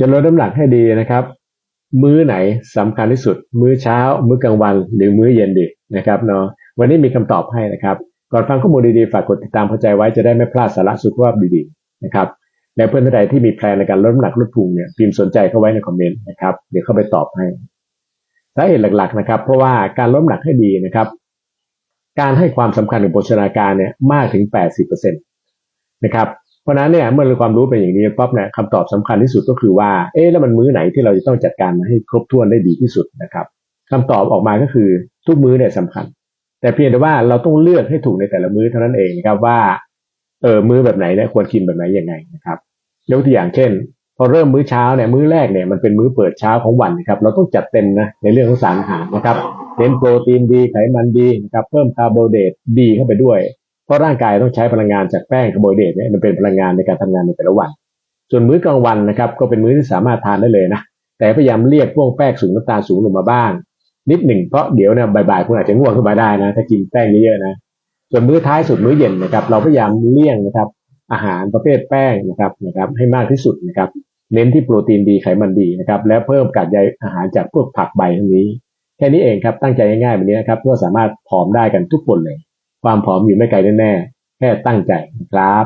จะลดน้ำหนักให้ดีนะครับ มื้อไหนสำคัญที่สุด มื้อเช้า มื้อกลางวัน หรือมื้อเย็นดีนะครับเนาะวันนี้มีคำตอบให้นะครับ ก่อนฟังข้อมูลดีๆ ฝากกดติดตามเข้าใจไว้จะได้ไม่พลาดสาระสุขภาพดีๆนะครับและเพื่อนท่านใดที่มีแพลนในการลดน้ำหนักลดพุงเนี่ยพิมพ์สนใจเข้าไว้ในคอมเมนต์นะครับเดี๋ยวเข้าไปตอบให้สาเหตุหลักๆนะครับ เพราะว่าการลดน้ำหนักให้ดีนะครับ การให้ความสำคัญกับโภชนาการเนี่ยมากถึง 80%นะครับ เพราะนั้นเนี่ยเมื่อเราความรู้เป็นอย่างนี้ปั๊บเนี่ยคำตอบสำคัญที่สุดก็คือว่าเอ๊ะแล้วมันมื้อไหนที่เราจะต้องจัดการมาให้ครบถ้วนได้ดีที่สุดนะครับคำตอบออกมาก็คือทุกมื้อเนี่ยสำคัญ แต่เพียงแต่ว่าเราต้องเลือกให้ถูกในแต่ละมื้อเท่านั้นเองนะครับว่าเออมื้อแบบไหนเนี่ยควรกินแบบไหนยังไงนะครับยกตัวอย่างเช่น พอเริ่มมื้อเช้าเนี่ยมื้อแรกเนี่ยมันเป็นมื้อเปิดเช้าของวันนะครับเราต้องจัดเต็มนะในเรื่องของสารอาหารนะครับเน้นโปรตีนดีไขมันดีนะครับเพิ่มคาร์โบไฮเดรตดีเข้าไปด้วย เพราะร่างกายต้องใช้พลังงานจากแป้งคาร์โบไฮเดรตเนี่ยมันเป็นพลังงานในการทำงานในแต่ละวัน ส่วนมื้อกลางวันนะครับก็เป็นมื้อที่สามารถทานได้เลยนะแต่พยายามเรียกพวกแป้งสูงน้ำตาลสูงลงมาบ้าง นิดหนึ่งเพราะเดี๋ยวเนี่ยบ่ายๆคุณอาจจะง่วงขึ้นมาได้นะ ถ้ากินแป้งเยอะๆนะส่วนมื้อท้ายสุดมื้อเย็นนะครับเราพยายามเลี่ยงนะครับอาหารประเภทแป้งนะครับนะครับให้มากที่สุดนะครับเน้นที่โปรตีนดีไขมันดีนะครับและเพิ่มกากใยอาหารจากพวกผักใบทั้งนี้ แค่นี้เองครับตั้งใจง่ายๆแบบนี้นะครับก็สามารถผอมได้กันทุกคนเลย ความผอมอยู่ไม่ไกลแน่ๆแค่ตั้งใจนะครับ